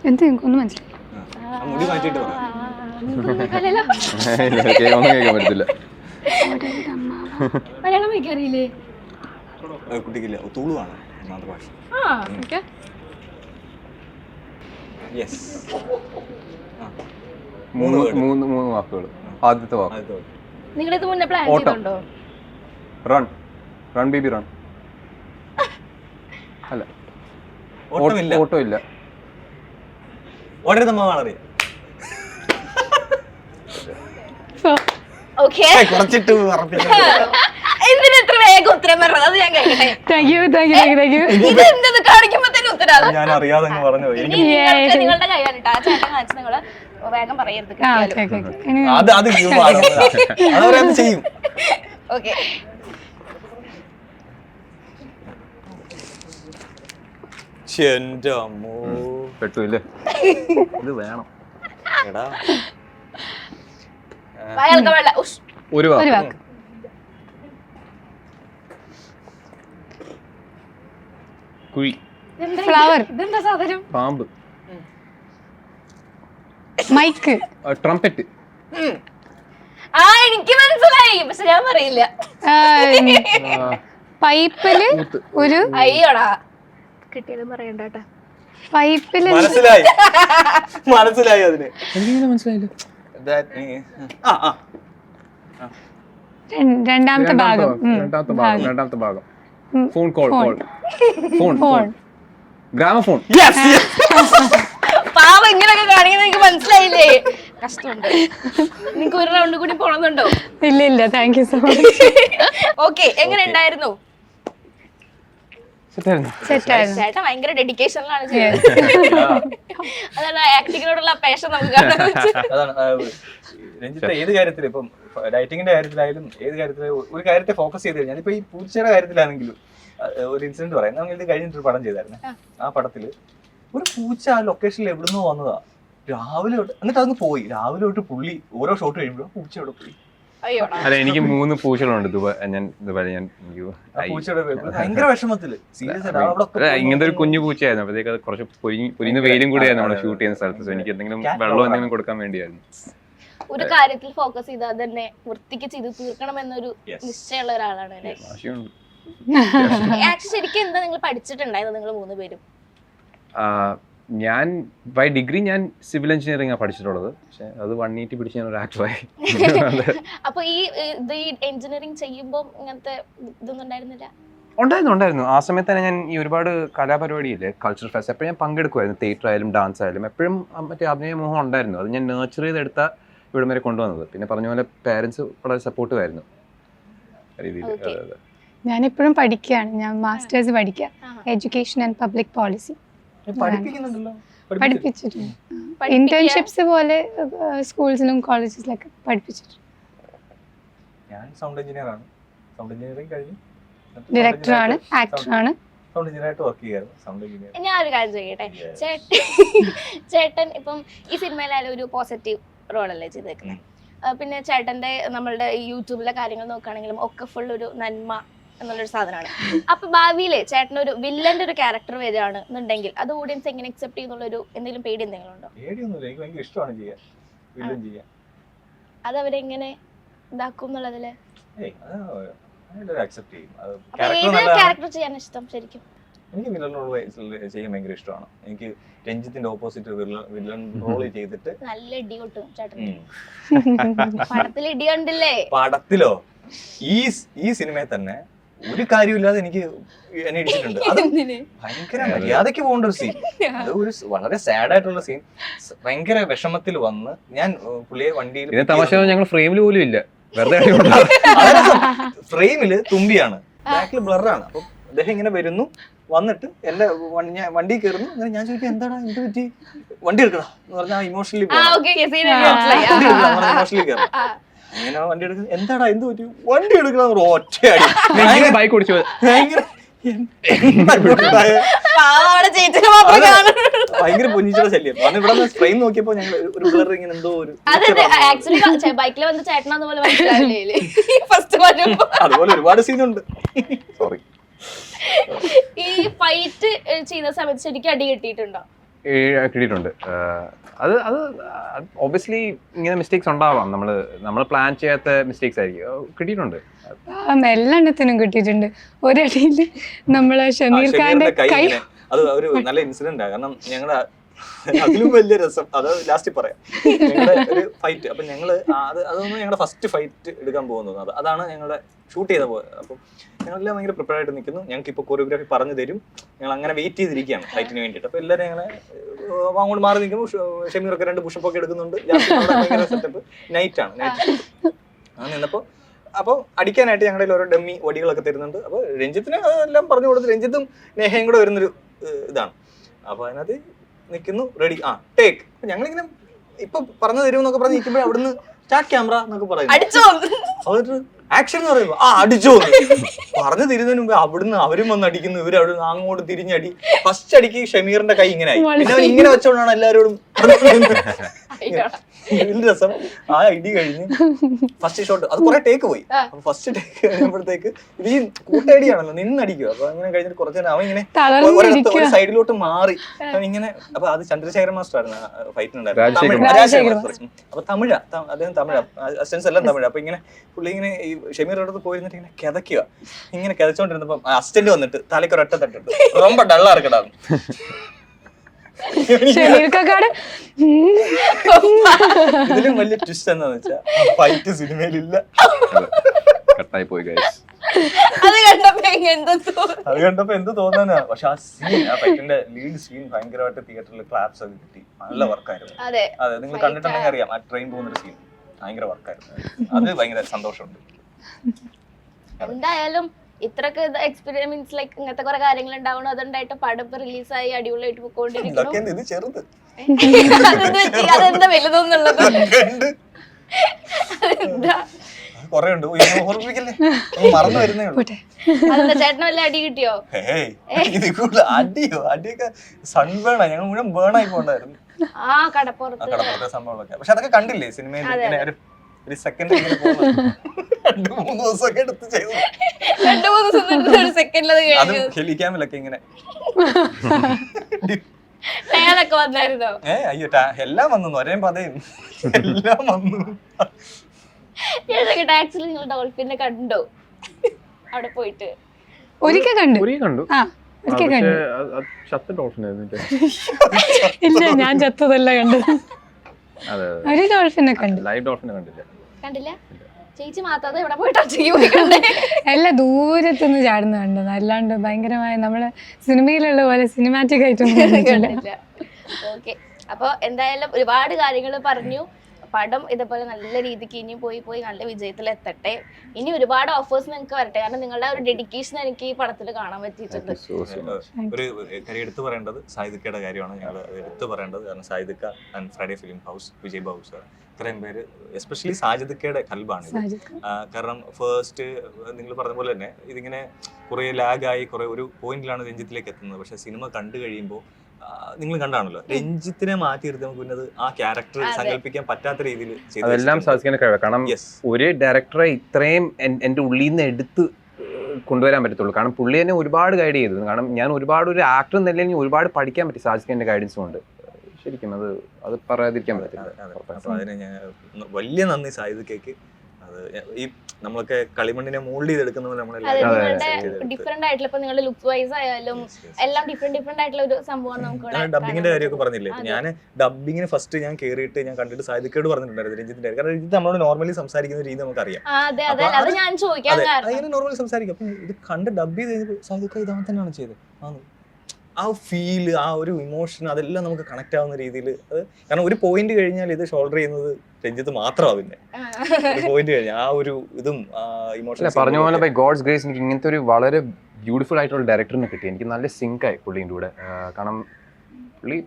എന്ത് എനിക്കൊന്നും മനസ്സിലായി ആ, മുടി മാറ്റിയിട്ട് പറ. അല്ലല്ലോ ഇല്ല, കേ- ഒന്നും കേൾക്കാൻ പറ്റത്തില്ല. മലയാളം വയ്ക്കാറിയില്ലേ കുട്ടിക്കില്ല തുളുവാണ് മാതൃഭാഷ. ആ ഓക്കെ. യെസ് മൂന്ന് മൂന്ന് മൂന്ന് വാക്കുകൾ ആദ്യത്തെ വാക്ക്. നിങ്ങളിത് ഇത് മുന്നേ പ്ലാൻ. ചെയ്തിട്ടുണ്ടോ? റൺ റൺ ബേബി റൺ അല്ല. ഓട്ടമില്ല. ഓട്ടോ ഇല്ല ഓടരുതമ്മ വളരെ ഓക്കെ കുറച്ചിട്ട് എന്തിനാ ഇത്ര വേഗം ഉത്തരം പറഞ്ഞത്? അത് ഞാൻ കേൾക്കട്ടെ thank you thank you thank you ഇത് എന്തത് കാണിക്കുമ്പോ തന്നെ ഉത്തരം ഞാൻ അറിയാതെ അങ്ങ് പറഞ്ഞു പോയി. എനിക്ക് നിങ്ങളുടെ കൈയാണ് കേട്ടോ ആ ചേട്ടൻ കാണിച്ച് നിങ്ങൾ വേഗം പറയരുത്. ആ ഓക്കെ ഓക്കെ അതവരത് ചെയ്യും. ഓക്കെ എന്റെ അമ്മോ പെട്ടു ഇല്ലേ ഇത് വേണം. എടാ. അയാൾക്ക് വെള്ള ഉഷ്. ഒരു ഒരു വാക്ക്. വാക്ക് കുഴി. ഇതെന്താ ഇത്? ഫ്ലവർ ഇതെന്താ സാധനം? പാമ്പ്. മൈക്ക് ട്രംപെറ്റ് ആ എനിക്ക് മനസ്സിലായി. പക്ഷെ ഞാൻ പറയില്ല. പൈപ്പിൽ ഒരു അയ്യോടാ. കിട്ടിയതും പറയണ്ട കേട്ടാ. പൈപ്പിൽ മനസ്സിലായി. മനസ്സിലായി അതിന്. മനസ്സിലായില്ല? That means- ആ ആ. ര- രണ്ടാമത്തെ ഭാഗം. രണ്ടാമത്തെ ഭാഗം രണ്ടാമത്തെ ഭാഗം. Phone call call phone phone phone gramophone yes പാവം ഇങ്ങനെയൊക്കെ കാണിക്കുന്നത് എനിക്ക് മനസ്സിലായില്ലേ? കഷ്ടമുണ്ട്. നിങ്ങക്ക് ഒരു റൗണ്ട് കൂടി പോണമെന്നുണ്ടോ ഇല്ല ഇല്ല. Thank you so much okay എങ്ങനെ ഉണ്ടായിരുന്നു? ചേട്ടൻ ഭയങ്കര ഡെഡിക്കേഷനിലാണ് ചെയ്യുന്നത് അതാണ് ആക്ടിങ്ങിനോടുള്ള പേഷൻ നമുക്ക് അതാണ് രഞ്ജിത്ത് ഏത് കാര്യത്തിൽ ഇപ്പം ഡയറ്റിങ്ങിന്റെ കാര്യത്തിലായാലും ഏത് കാര്യത്തിലും ഒരു കാര്യത്തെ ഫോക്കസ് ചെയ്ത് കഴിഞ്ഞാൽ ഇപ്പൊ ഈ പൂച്ചയുടെ കാര്യത്തിലാണെങ്കിലും ഒരു ഇൻസിഡന്റ് പറയാം. നമ്മൾ ഇത് കഴിഞ്ഞിട്ട് ഒരു പടം ചെയ്തായിരുന്നു. ആ. പടത്തിൽ ഒരു പൂച്ച ആ ലൊക്കേഷനിൽ എവിടുന്നോ വന്നതാ. രാവിലെ തൊട്ട് എന്നിട്ട് അതൊന്ന് പോയി. രാവിലെ തൊട്ട് പുള്ളി ഓരോ ഷോട്ട് കഴിയുമ്പോഴും പൂച്ച എവിടെ പോയി. അല്ല എനിക്ക് മൂന്ന് പൂച്ചകളുണ്ട്. ദുബായ് ഞാൻ ദുബായ് ഞാൻ ഭയങ്കര വിഷമത്തിൽ. ഇങ്ങനത്തെ ഒരു കുഞ്ഞു പൂച്ചയായിരുന്നു. അപ്പോഴത്തേക്ക് അത് കുറച്ച് പൊരിഞ്ഞ് വെയിലും കൂടിയായിരുന്നു നമ്മൾ ഷൂട്ട് ചെയ്യുന്ന സ്ഥലത്ത്. സോ എനിക്ക് എന്തെങ്കിലും വെള്ളം എന്തെങ്കിലും കൊടുക്കാൻ വേണ്ടിയായിരുന്നു. ഒരു കാര്യത്തിൽ ഫോക്കസ് ചെയ്താൽ തന്നെ വൃത്തിക്ക് ചെയ്ത് തീർക്കണം എന്നൊരു നിശ്ചയമുള്ള ഒരാളാണ് ശരിക്കും എന്താ നിങ്ങൾ പഠിച്ചിട്ടുണ്ടായത് നിങ്ങൾ മൂന്ന് പേരും? ആ, ഞാൻ ബൈ ഡിഗ്രി ഞാൻ സിവിൽ എഞ്ചിനീയറിംഗ് ആണ് പഠിച്ചിട്ടുള്ളത്. പക്ഷെ അത് വൺ എയ്റ്റി പിടിച്ച് ഞാൻ ഒരു ആക്ടറായി അപ്പൊ ഈ ഇത് ഈ എഞ്ചിനീയറിംഗ് ചെയ്യുമ്പോൾ ഇങ്ങനത്തെ ഇതൊന്നും ഉണ്ടായിരുന്നില്ല ഉണ്ടായിരുന്നു ഉണ്ടായിരുന്നു. ആ സമയത്ത് തന്നെ ഞാൻ ഈ ഒരുപാട് കലാപരിപാടിയില്ലേ കൾച്ചറൽ ഫെസ്റ്റ് എപ്പോഴും ഞാൻ പങ്കെടുക്കുമായിരുന്നു തിയേറ്റർ ആയാലും ഡാൻസ് ആയാലും. എപ്പോഴും മറ്റേ അഭിനയ മോഹം ഉണ്ടായിരുന്നു. അത് ഞാൻ നേർച്ചർ ചെയ്തെടുത്ത ഇവിടം വരെ കൊണ്ടുവന്നത്. പിന്നെ പറഞ്ഞ പോലെ പേരൻസ് വളരെ സപ്പോർട്ടീവായിരുന്നു രീതിയിൽ. ഇപ്പോഴും പഠിക്കുകയാണ്. ഞാൻ മാസ്റ്റേഴ്സ് പഠിക്കുക. എഡ്യൂക്കേഷൻ ആൻഡ് പബ്ലിക് പോളിസി പഠിപ്പിക്കുന്നുണ്ടല്ലോ. പഠിപ്പിച്ചിട്ടുണ്ട്. ഇന്റേൺഷിപ്സ് പോലെ സ്കൂൾസിലും കോളേജസിലൊക്കെ പഠിപ്പിച്ചിട്ടുണ്ട്. ഞാൻ സൗണ്ട് എഞ്ചിനീയർ ആണ്. സൗണ്ട് എഞ്ചിനീയറിംഗ് കഴിഞ്ഞു. ആക്ടർ ആണ് സൗണ്ട് എഞ്ചിനീയർ ആയിട്ട് വർക്ക് ചെയ്യായിരുന്നു സൗണ്ട് എഞ്ചിനീയർ ഞാൻ ഒരു കാര്യം. ചേട്ടൻ ഇപ്പം ഈ സിനിമയിലായാലും ഒരു പോസിറ്റീവ് റോളല്ലേ ചെയ്തേക്കുന്നത് പിന്നെ ചേട്ടന്റെ നമ്മളുടെ ഈ യൂട്യൂബിലെ കാര്യങ്ങൾ നോക്കുകയാണെങ്കിലും ഒക്കെ ഫുൾ ഒരു നന്മ എന്നുള്ളൊരു സാധനമാണ്. അപ്പൊ ഭാവിയിലെ ചേട്ടൻ ഒരു വില്ലന്റെ ഒരു ക്യാരക്ടർ വരികയാണ് എന്നുണ്ടെങ്കിൽ അത് ഓഡിയൻസ് എങ്ങനെ അക്സെപ്റ്റ് ചെയ്യുന്നുള്ളൊരു എന്തെങ്കിലും പേടി എന്തെങ്കിലും ഉണ്ടോ? പേടിയൊന്നുമില്ല. എനിക്ക് ഭയങ്കര ഇഷ്ടമാണ് ചെയ്യാൻ. വില്ലൻ ചെയ്യാൻ. അത് അവരെങ്ങനെ ഇതാക്കും എന്നുള്ളതിൽ? അക്സെപ്റ്റ് ചെയ്യും. ക്യാരക്ടർ ചെയ്യാൻ ഇഷ്ടം ശരിക്കും? എനിക്ക് വില്ലൻ റോൾ ചെയ്യാൻ ഭയങ്കര ഇഷ്ടമാണ്. എനിക്ക് രഞ്ജിത്തിന്റെ ഓപ്പോസിറ്റ് വില്ലൻ റോൾ ചെയ്തിട്ട് നല്ല ഇടി കൊട്ടും ചേട്ടൻ പടത്തിൽ ഇടി കണ്ടില്ലേ? പടത്തിലോ? ഈ ഈ സിനിമയിൽ തന്നെ ഒരു കാര്യമില്ലാതെ എനിക്ക് എന്നെ ഇടിച്ചിട്ടുണ്ട്. അത് ഭയങ്കര മര്യാദയ്ക്ക് പോകേണ്ട ഒരു സീൻ അത് ഒരു വളരെ സാഡ് ആയിട്ടുള്ള സീൻ ഭയങ്കര വിഷമത്തിൽ വന്ന് ഞാൻ പുള്ളിയെ വണ്ടിയിൽ ഇതിന് തമാശ ഞങ്ങൾ ഫ്രെയിമിൽ പോലും ഇല്ല. വെറുതെ ഫ്രെയിമിൽ തുമ്പിയാണ്. ബാക്കിൽ ബ്ലറാണ് അപ്പൊ അദ്ദേഹം ഇങ്ങനെ വരുന്നു. വന്നിട്ട് എന്റെ വണ്ടി ഞാൻ വണ്ടി കയറുന്നു. അങ്ങനെ ഞാൻ ചോദിക്കും എന്താണ് എന്ത് പറ്റി? വണ്ടി എടുക്കടാ എന്ന് പറഞ്ഞാൽ ഇമോഷണലി ഇമോഷണലി കയറണം. ആ. അങ്ങനെ വണ്ടി എടുക്കുന്നത് എന്താടാ എന്ത് പറ്റി? വണ്ടി എടുക്കണം ഒറ്റയാടി. ബൈക്ക് ഓടിച്ചു. ഭയങ്കര. ഭയങ്കര പൊന്നിച്ചുള്ള ശല്യം. കാരണം ഇവിടെ ഫ്രെയിം നോക്കിയപ്പോ ഞങ്ങൾ ഒരു ബ്ലർ ഇങ്ങനെ എന്തോ ഒരു ബൈക്കിൽ വന്ന് ചേട്ടനാന്ന് അതുപോലെ ഒരുപാട് സീനുണ്ട് സോറി ഈ ഫൈറ്റ് ചെയ്യുന്ന സമയത്ത് ശരിക്കും അടി കിട്ടിയിട്ടുണ്ടോ? കിട്ടിയിട്ടുണ്ട്. അത് അത് ഒബിയസ്ലി ഇങ്ങനെ മിസ്റ്റേക്സ് ഉണ്ടാവാം. നമ്മൾ നമ്മൾ പ്ലാൻ ചെയ്യാത്ത മിസ്റ്റേക്സ് ആയിരിക്കും. കിട്ടിയിട്ടുണ്ട്. എല്ലെണ്ണത്തിനും കിട്ടിയിട്ടുണ്ട്. ഒരടിയിൽ നമ്മളെ ഷമീർ ഖാന്റെ കൈ കൈ അത് ഒരു നല്ല ഇൻസിഡന്റ് ആണ് കാരണം ഞങ്ങളുടെ അതിലും വലിയ രസം. അത് ലാസ്റ്റ് പറയാം. ഞങ്ങളുടെ ഒരു ഫൈറ്റ് അപ്പൊ ഞങ്ങൾ അത് അതൊന്നും ഞങ്ങളുടെ ഫസ്റ്റ് ഫൈറ്റ് എടുക്കാൻ പോകുന്നത് അത് അതാണ് ഞങ്ങളുടെ ഷൂട്ട് ചെയ്ത പോയത് അപ്പം ഞങ്ങളെല്ലാം ഭയങ്കര പ്രിപ്പയർ ആയിട്ട് നിൽക്കുന്നു. ഞങ്ങൾക്ക് ഇപ്പോൾ കൊറിയോഗ്രാഫി പറഞ്ഞു തരും. ഞങ്ങൾ അങ്ങനെ വെയിറ്റ് ചെയ്തിരിക്കുകയാണ് ഫൈറ്റിന് വേണ്ടിയിട്ട്. അപ്പൊ എല്ലാവരും ഞങ്ങളെ അങ്ങോട്ട് മാറി നിൽക്കുമ്പോൾ ഷെമീറൊക്കെ രണ്ട് പുഷപ്പൊക്കെ എടുക്കുന്നുണ്ട്. ഭയങ്കര സെറ്റപ്പ് നൈറ്റ് ആണ്. നൈറ്റ് അങ്ങനെ നിന്നപ്പോൾ അപ്പോൾ അടിക്കാനായിട്ട് ഞങ്ങളുടെ ഓരോ ഡമ്മി വടികളൊക്കെ തരുന്നുണ്ട്. അപ്പോൾ രഞ്ജിത്തിന് അതെല്ലാം പറഞ്ഞു കൊടുത്ത് രഞ്ജിത്തും നേഹയും കൂടെ വരുന്നൊരു ഇതാണ്. അപ്പോൾ അതിനകത്ത് നിൽക്കുന്നു റെഡി ആ ടേക്ക് ഞങ്ങളിങ്ങനെ ഇപ്പൊ പറഞ്ഞു തരും എന്നൊക്കെ പറഞ്ഞ് നിൽക്കുമ്പോൾ അവിടുന്ന് സ്റ്റാർട്ട് ക്യാമറ എന്നൊക്കെ പറയുന്നു. ആക്ഷൻ എന്ന് പറയുമ്പോ ആ അടിച്ചോ പറഞ്ഞു തിരുന്നതിന് മുമ്പ് അവിടുന്ന് അവരും വന്ന് അടിക്കുന്നു ഇവർ അവിടുന്ന് അങ്ങോട്ട് തിരിഞ്ഞടി. ഫസ്റ്റ് അടിക്ക് ഷമീറിന്റെ കൈ ഇങ്ങനെ ആയി. പിന്നെ ഇങ്ങനെ വെച്ചോണ്ടാണ് എല്ലാവരോടും ഇതിൽ രസം. ആ ഐഡി കഴിഞ്ഞ്. ഫസ്റ്റ് ഷോട്ട് അത് കുറെ ടേക്ക് പോയി. ഫസ്റ്റ് ടേക്ക് കഴിയുമ്പോഴത്തേക്ക് ഇത് ഈ കൂട്ടടിയാണല്ലോ നിന്നടിക്കുക. അപ്പൊ അങ്ങനെ കഴിഞ്ഞിട്ട് കുറച്ച് നേരം അവൻ ഇങ്ങനെ ഒരു സൈഡിലോട്ട് മാറി. ഇങ്ങനെ അപ്പൊ അത് ചന്ദ്രശേഖരൻ മാസ്റ്റർ ആയിരുന്നു ഫൈറ്റിനുണ്ടായിരുന്നു അപ്പൊ തമിഴ അദ്ദേഹം തമിഴ. അസിസ്റ്റൻസ് എല്ലാം തമിഴ്. അപ്പൊ ഇങ്ങനെ പുള്ളി ഇങ്ങനെ ഈ ഷമീറുടെ അടുത്ത് പോയിരുന്നിട്ട് ഇങ്ങനെ കിതയ്ക്കുക. ഇങ്ങനെ കിതച്ചോണ്ടിരുന്നപ്പോ അസിസ്റ്റന്റ് വന്നിട്ട് തലയ്ക്ക് ഒരൊറ്റ തട്ടുണ്ട്. റൊമ്പ ഡള്ളാ ഇതിലും വലിയ ട്വിസ്റ്റ് എന്താന്ന് വെച്ചാ ഫൈറ്റ് സിനിമയിലില്ല. കട്ടായി പോയി ഗൈസ് അത് കണ്ടപ്പോ എങ്ങനെ എന്തോ തോന്നി? അത് കണ്ടപ്പോ എന്ത് തോന്നാനാ? പക്ഷെ ആ സീൻ ആ ഫൈറ്റിന്റെ ലീഡ് സീൻ ഭയങ്കരമായിട്ട് തിയേറ്ററിൽ ക്ലാപ്സ് ഒക്കെ കിട്ടി. നല്ല വർക്കായിരുന്നു അതെ. അതെ നിങ്ങൾ കണ്ടിട്ടുണ്ടെങ്കിൽ അറിയാം ആ ട്രെയിൻ പോകുന്ന സീൻ ഭയങ്കര വർക്കായിരുന്നു അത് ഭയങ്കര സന്തോഷമുണ്ട്. എന്തായാലും ഇത്രക്ക് എക്സ്പീരിയൻസ് ലൈക്ക് ഇങ്ങനത്തെ കുറെ കാര്യങ്ങൾ ഉണ്ടാവണം അതുണ്ടായിട്ട് പടം ഇപ്പൊ റിലീസായി അടിപൊളിയായിട്ട് പോയിക്കൊണ്ടിരിക്കുന്നു. അതെന്ത് വലുതെന്നുള്ളത്? ഉണ്ട് അതെന്താ? കൊറേ ഉണ്ട് ഓർമ്മിപ്പിക്കല്ലേ? മറന്നു വരുന്നേ ചേട്ടന് വല്ല അടി കിട്ടിയോ? ഏയ് ഇത് കൂടുതൽ അടിയോ? അടിയൊക്കെ സൺബേണാ ഞങ്ങൾ മുഴുവൻ ബേണായി പോണ്ടായിരുന്നു ആ കടപ്പുറത്ത്. കടപ്പുറത്തെ സംഭവങ്ങളൊക്കെ. പക്ഷെ അതൊക്കെ കണ്ടില്ലേ സിനിമയിൽ ഇങ്ങനെ ഒരു ഒരു സെക്കൻഡ് രണ്ട് മൂന്ന് ദിവസമൊക്കെ എടുത്ത് ചെയ്തു. രണ്ടു മൂന്ന് ദിവസം സെക്കൻഡിൽ അത് അതും കഴിഞ്ഞു. ഹെലിക്യാമിലൊക്കെ ഇങ്ങനെ. ടയറൊക്കെ വന്നായിരുന്നോ? ഏ അയ്യോ ടാ- എല്ലാം വന്നു ഒരേ പതയും എല്ലാം വന്നു. ഞാൻ ആക്ച്വലി നിങ്ങൾ ഡോൾഫിനെ കണ്ടോ. അവിടെ പോയിട്ട്. ഒരിക്കൽ കണ്ടു? ഒരേ കണ്ടു. ആ ഒരിക്കൽ കണ്ടു. ചത്ത ആയിരുന്നു ഇല്ല ഞാൻ ചത്തതല്ല കണ്ടത്. അതെ ഒരു ഡോൾഫിനെ കണ്ടു. ലൈവ് ഡോൾഫിനെ കണ്ടില്ല. കണ്ടില്ല? ചേച്ചി മാത്രം ഇവിടെ പോയിട്ട് ഒറ്റയ്ക്ക് ദൂരത്തു നിന്ന് എല്ലാം ദൂരത്തുനിന്ന് ചാടുന്ന കണ്ടത്. അല്ലാണ്ട് ഭയങ്കരമായ നമ്മൾ സിനിമയിലുള്ള പോലെ സിനിമാറ്റിക് ആയിട്ടൊന്നും കണ്ടില്ല. ഓക്കെ അപ്പൊ എന്തായാലും ഒരുപാട് കാര്യങ്ങൾ പറഞ്ഞു. പടം ഇതേപോലെ നല്ല രീതിക്ക് ഇനി പോയി പോയി നല്ല വിജയത്തിൽ എത്തട്ടെ. ഇനി ഒരുപാട് ഓഫേഴ്സ് നിങ്ങൾക്ക് വരട്ടെ. കാരണം നിങ്ങളുടെ ഒരു ഡെഡിക്കേഷൻ എനിക്ക് ഈ പടത്തിൽ കാണാൻ പറ്റിയിട്ടുണ്ട്. ഒരു കാര്യം എടുത്തു പറയേണ്ടത് സായിദിക്കയുടെ കാര്യമാണ്. ഞങ്ങൾ എടുത്തു പറയേണ്ടത്. കാരണം സായിദിക്ക and Friday film house Vijay Babu sir ഇത്രയും പേര് എസ്പെഷ്യലി സാജിദിക്കയുടെ കൽബാണ് കാരണം ഫസ്റ്റ് നിങ്ങൾ പറഞ്ഞ പോലെ തന്നെ ഇതിങ്ങനെ കുറേ ലാഗായി കുറേ ഒരു പോയിന്റിലാണ് രഞ്ജിത്തിലേക്ക് എത്തുന്നത്. പക്ഷെ സിനിമ കണ്ടു കഴിയുമ്പോൾ നിങ്ങൾ കണ്ടാണല്ലോ. രഞ്ജിത്തിനെ മാറ്റി നമുക്ക് പിന്നെ ആ ക്യാരക്ടർ. സങ്കല്പിക്കാൻ പറ്റാത്ത രീതിയിൽ അതെല്ലാം സാധിക്കുന്ന കഴിവ് കാരണം ഒരു ഡയറക്ടറെ ഇത്രയും എന്റെ ഉള്ളിൽ നിന്ന് എടുത്ത് കൊണ്ടുവരാൻ പറ്റത്തുള്ളൂ. കാരണം പുള്ളി എന്നെ ഒരുപാട് ഗൈഡ് ചെയ്തു. കാരണം ഞാൻ ഒരുപാട് ഒരു ആക്ടർ എന്ന നിലയിൽ എനിക്ക് ഒരുപാട് പഠിക്കാൻ പറ്റി. സാധിക്കുന്ന ഗൈഡൻസ് കൊണ്ട്. ശരിക്കും അത് അത് പറയാതിരിക്കാൻ പറ്റില്ല വലിയ നന്ദി സായിദിക്കയ്ക്ക് അത് ഈ നമ്മളൊക്കെ കളിമണ്ണിനെ മോൾഡ് ചെയ്തെടുക്കുന്ന പോലെ അതെ നമ്മളെല്ലാം ഡിഫറെന്റ് ആയിട്ടുള്ള ഇപ്പൊ നിങ്ങളുടെ ലുക്ക് വൈസ് ആയാലും. എല്ലാം ഡിഫറെന്റ് ഡിഫറെന്റ് ആയിട്ടുള്ള ഒരു സംഭവം നമുക്ക് ഡബിങ്ങിന്റെ കാര്യമൊക്കെ പറഞ്ഞില്ലേ? ഞാൻ ഡബിങ്ങിന് ഫസ്റ്റ് ഞാൻ കേറിയിട്ട് ഞാൻ കണ്ടിട്ട് സാധിക്കേട് പറഞ്ഞിട്ടുണ്ടായിരുന്നു രഞ്ജിത്തിന്റെ. കാരണം രഞ്ജിത്ത് നമ്മളോട് നോർമലി സംസാരിക്കുന്ന രീതി നമുക്കറിയാം. അതിങ്ങനെ നോർമലി സംസാരിക്കും. അപ്പം ഇത് കണ്ട് ഡബ് ചെയ്ത് സാധിക്ക ഇതാ തന്നെയാണ് ചെയ്തത്. ആ ഫീൽ ആ ഒരു ഇമോഷൻ അതെല്ലാം നമുക്ക് കണക്ട് ആവുന്ന രീതിയിൽ അത് കാരണം ഒരു പോയിന്റ് കഴിഞ്ഞാൽ ഇത് ഷോൾഡർ ചെയ്യുന്നത് രഞ്ജിത്ത് മാത്രമാണ് പിന്നെ. ഒരു പോയിന്റ് കഴിഞ്ഞാൽ ആ ഒരു ഇതും ഇമോഷൻ പറഞ്ഞ പോലെ ബൈ ഗോഡ്സ് ഗ്രേസ് എനിക്ക് ഇങ്ങനത്തെ ഒരു വളരെ ബ്യൂട്ടിഫുൾ ആയിട്ടുള്ള ഡയറക്ടറിനെ കിട്ടി. എനിക്ക് നല്ല സിങ്ക് ആയി പുള്ളീന്റെ കൂടെ. കാരണം പുള്ളി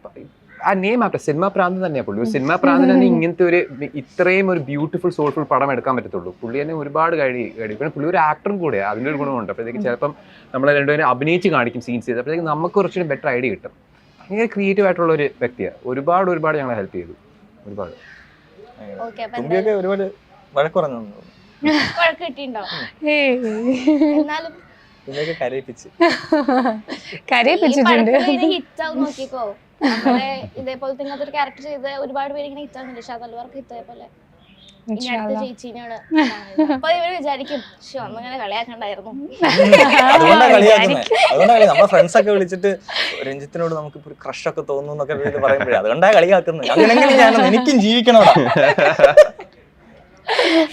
ആ നെയിം ആപ്റ്റ സിനിമ പ്രാന്ത് തന്നെയാണ് പുള്ളി. ഒരു സിനിമ പ്രാന്തിന് തന്നെ ഇങ്ങനത്തെ ഒരു ഇത്രയും ഒരു ബ്യൂട്ടിഫുൾ സോൾഫുൾ പടം എടുക്കാൻ പറ്റത്തുള്ളൂ. പുള്ളി തന്നെ ഒരുപാട് കഴി കഴിയും പിന്നെ പുള്ളി ഒരു ആക്ടറും കൂടെയാണ് അതിന്റെ ഒരു ഗുണമുണ്ട്. അപ്പോഴത്തേക്ക് ചിലപ്പം നമ്മളെ രണ്ടുപേരും അഭിനയിച്ച് കാണിക്കും സീൻസ് ചെയ്ത്. അപ്പോഴത്തേക്ക് നമുക്ക് കുറച്ചുകൂടി ബെറ്റർ ഐഡിയ കിട്ടും. ഭയങ്കര ക്രിയേറ്റീവ് ആയിട്ടുള്ള ഒരു വ്യക്തിയാണ് ഒരുപാട് ഒരുപാട് ഞങ്ങളെ ഹെൽപ്പ് ചെയ്തു. ഒരുപാട്. ഒരുപാട് വഴക്ക് പറഞ്ഞു തന്നു. വഴക്ക് കിട്ടിയിട്ടുണ്ടോ? എന്നാലും കരയിപ്പിച്ച്. കരയിപ്പിച്ചിട്ടുണ്ട്. നോക്കിക്കോ. ഇങ്ങനത്തെ ക്യാരക്ടർ ചെയ്ത് ഒരുപാട് പേര് ഇങ്ങനെ ഹിറ്റ് ആവുന്നുണ്ട്. ഷാദൽവർക്ക് ഹിറ്റ് ആയ പോലെ ഫ്രണ്ട്സ് ഒക്കെ വിളിച്ചിട്ട് രഞ്ജിത്തിനോട് നമുക്ക് ഒരു ക്രഷ് ഒക്കെ തോന്നുന്നു എന്നൊക്കെ പറയുമ്പോഴേ അതുകൊണ്ടാ കളിയാക്കുന്നത്. അങ്ങനെങ്കിലും ഞാൻ എനിക്കും ജീവിക്കണോടാ.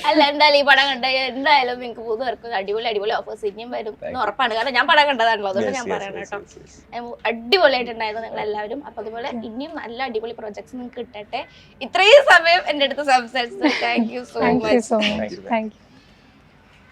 അല്ല എന്തായാലും ഈ പടം കണ്ട എന്തായാലും നിങ്ങൾക്ക് മൂന്ന് പേർക്കും അടിപൊളി അടിപൊളി ഓഫേഴ്സ് ഇനിയും വരും എന്ന് ഉറപ്പാണ്. കാരണം ഞാൻ പടം കണ്ടതാണല്ലോ അതുകൊണ്ട് ഞാൻ പറയണം കേട്ടോ. അടിപൊളിയായിട്ടുണ്ടായിരുന്നു നിങ്ങൾ എല്ലാവരും അപ്പൊ അതുപോലെ ഇനിയും നല്ല അടിപൊളി പ്രോജക്ട്സ് നിങ്ങൾക്ക് കിട്ടട്ടെ. ഇത്രയും സമയം എന്റെ അടുത്ത് സംസാരിച്ചത് thank you so much thank you